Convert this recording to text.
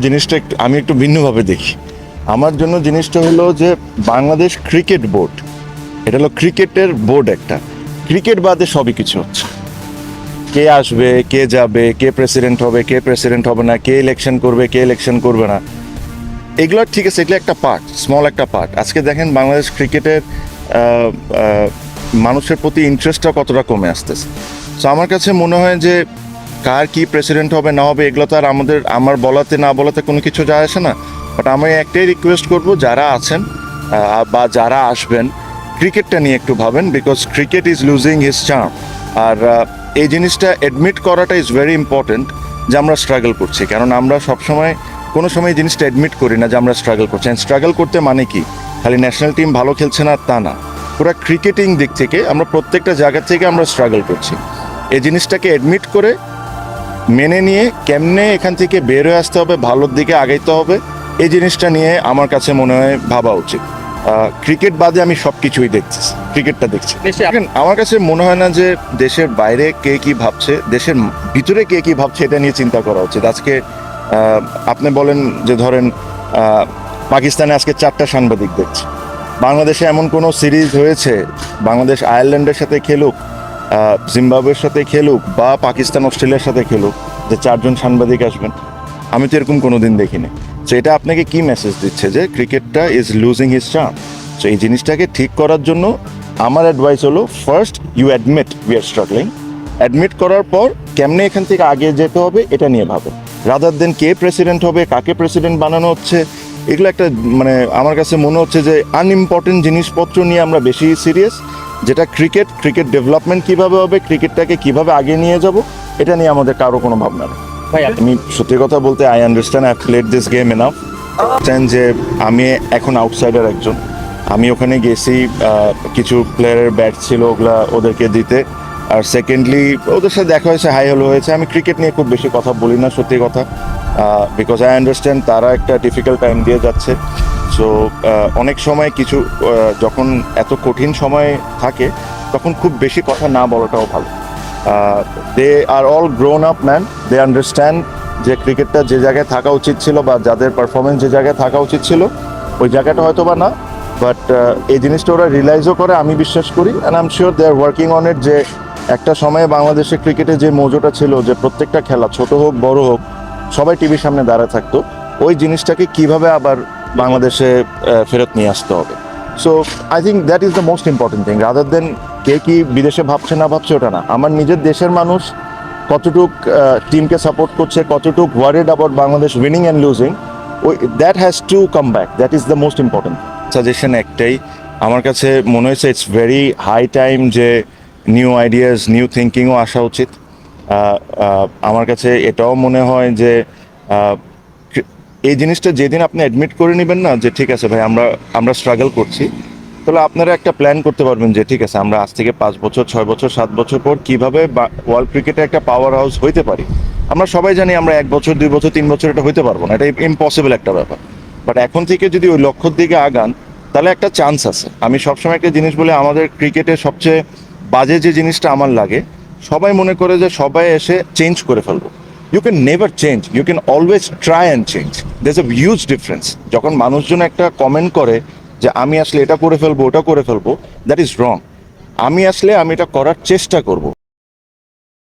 জিনিসটা একটু আমি একটু ভিন্নভাবে দেখি। আমার জন্য জিনিসটা হলো যে বাংলাদেশ ক্রিকেট বোর্ড। এটা হলো ক্রিকেটের বোর্ড একটা। ক্রিকেট বাদে সবই কিছু হচ্ছে। কে আসবে, কে যাবে, কে প্রেসিডেন্ট হবে, কে প্রেসিডেন্ট হবে না, কে ইলেকশন করবে, কে ইলেকশন করবে না। এগুলো ঠিক আছে, এগুলো একটা পার্ট স্মল একটা পার্ট আজকে দেখেন বাংলাদেশ ক্রিকেটের মানুষের প্রতি ইন্টারেস্টটা কতটা কমে আসতেছে। সো আমার কাছে মনে হয় যে কার কি প্রেসিডেন্ট হবে, না হবে, এগুলো তো আর আমাদের, আমার বলাতে, না বলাতে কোনো কিছু যায় আসে না। বাট আমি একটাই রিকোয়েস্ট করব, যারা আছেন বা যারা আসবেন ক্রিকেটটা নিয়ে একটু ভাবেন because cricket is losing his charm আর এই জিনিসটা অ্যাডমিট করাটা ইজ ভেরি ইম্পর্টেন্ট যে আমরা স্ট্রাগল করছি। কারণ আমরা সবসময়, কোনো সময় এই জিনিসটা অ্যাডমিট করি না যে আমরা স্ট্রাগল করছি। স্ট্রাগল করতে মানে কি? খালি ন্যাশনাল টিম ভালো খেলছে না, তা না। পুরো ক্রিকেটিং দিক থেকে আমরা প্রত্যেকটা জায়গা থেকে আমরা স্ট্রাগল করছি। এই জিনিসটাকে অ্যাডমিট করে মেনে নিয়ে কেমনে এখান থেকে বের হয়ে আসতে হবে ভালোর দিকে আগাইতে হবে এই জিনিসটা নিয়ে আমার কাছে মনে হয় ভাবা উচিত। ক্রিকেট বাদে আমি সব কিছুই দেখছি। ক্রিকেটটা দেখছি আমার কাছে মনে হয় না যে দেশের বাইরে কে কি ভাবছে দেশের ভিতরে কে কি ভাবছে এটা নিয়ে চিন্তা করা উচিত। আজকে আপনি বলেন যে ধরেন পাকিস্তানে আজকে চারটা সাংবাদিক দেখছে। বাংলাদেশে এমন কোনো সিরিজ হয়েছে বাংলাদেশ আয়ারল্যান্ডের সাথে খেলুক জিম্বাবুয়ের সাথে খেলুক বা পাকিস্তান, অস্ট্রেলিয়ার সাথে খেলুক, যে চারজন সাংবাদিক আসবেন, আমি তো এরকম কোনো দিন দেখিনি। তো এটা আপনাকে কি মেসেজ দিচ্ছে যে ক্রিকেটটা ইজ লুজিং হিজ চার্ম তো এই জিনিসটাকে ঠিক করার জন্য আমার অ্যাডভাইস হলো first you admit we are struggling admit করার পর কেমনে এখান থেকে আগে যেতে হবে, এটা নিয়ে ভাবে রাদার দেন কে প্রেসিডেন্ট হবে, কাকে প্রেসিডেন্ট বানানো হচ্ছে এগুলো একটা মানে আমার কাছে মনে হচ্ছে যে আনইম্পর্টেন্ট জিনিসপত্র নিয়ে আমরা বেশি সিরিয়াস যেটা ক্রিকেট ক্রিকেট ডেভেলপমেন্ট কীভাবে হবে ক্রিকেটটাকে কীভাবে আগে নিয়ে যাব এটা নিয়ে আমাদের কারও কোনো ভাবনা নেই। ভাই আপনি আমি সত্যি কথা বলতে I understand I played this game enough যে আমি এখন আউটসাইডার একজন। আমি ওখানে গেছি কিছু প্লেয়ারের ব্যাট ছিল ওগুলা ওদেরকে দিতে। আর সেকেন্ডলি ওদের সাথে দেখা হয়েছে হাই হলো হয়েছে। আমি ক্রিকেট নিয়ে খুব বেশি কথা বলি না, সত্যি কথা। বিকজ আই আন্ডারস্ট্যান্ড তারা একটা ডিফিকাল্ট টাইম দিয়ে যাচ্ছে। সো অনেক সময় কিছু যখন এত কঠিন সময় থাকে, তখন খুব বেশি কথা না বলাটাও ভালো। They are all grown up man they understand যে ক্রিকেটটা যে জায়গায় থাকা উচিত ছিল বা যাদের পারফরমেন্স যে জায়গায় থাকা উচিত ছিল, ওই জায়গাটা হয়তো বা না। বাট এই জিনিসটা ওরা রিয়েলাইজও করে, আমি বিশ্বাস করি। And I am sure they are working on it যে একটা সময়ে বাংলাদেশে ক্রিকেটে যে মজুটা ছিল, যে প্রত্যেকটা খেলা, ছোট হোক, বড় হোক, সবাই টিভির সামনে দাঁড়ায় থাকতো। ওই জিনিসটাকে কীভাবে আবার বাংলাদেশে ফেরত নিয়ে আসতে হবে? So I think that is the most important thing rather than কে কি বিদেশে ভাবছে, না ভাবছে, ওটা না। আমার নিজের দেশের মানুষ কতটুক টিমকে সাপোর্ট করছে, কতটুক worried about Bangladesh winning and losing ওই that has to come back that is the most important suggestion একটাই। আমার কাছে মনে হয়েছে ইটস ভেরি হাই টাইম যে নিউ আইডিয়াস নিউ থিঙ্কিংও আসা উচিত। আমার কাছে এটাও মনে হয় যে এই জিনিসটা যেদিন আপনি অ্যাডমিট করে নেবেন না যে, ঠিক আছে ভাই, আমরা আমরা স্ট্রাগল করছি, তাহলে আপনারা একটা প্ল্যান করতে পারবেন যে, ঠিক আছে, আমরা আজ থেকে পাঁচ বছর, ছয় বছর, সাত বছর পর কীভাবে ওয়ার্ল্ড ক্রিকেটে একটা পাওয়ার হাউস হইতে পারি? আমরা সবাই জানি আমরা এক বছর, দুই বছর, তিন বছর এটা হইতে পারব না, এটা ইম্পসিবল একটা ব্যাপার। বাট এখন থেকে যদি ওই লক্ষ্যর দিকে আগান, তাহলে একটা চান্স আছে। আমি সবসময় একটা জিনিস বলে, আমাদের ক্রিকেটে সবচেয়ে বাজে যে জিনিসটা আমার লাগে, সবাই মনে করে যে সবাই এসে চেঞ্জ করে ফেলব। You can never change you can always try and change that's a huge difference যখন মানুষজন একটা কমেন্ট করে যে, আমি আসলে এটা করে ফেলব, ওটা করে ফেলব দ্যাট ইজ রং আমি আসলে আমি এটা করার চেষ্টা করব।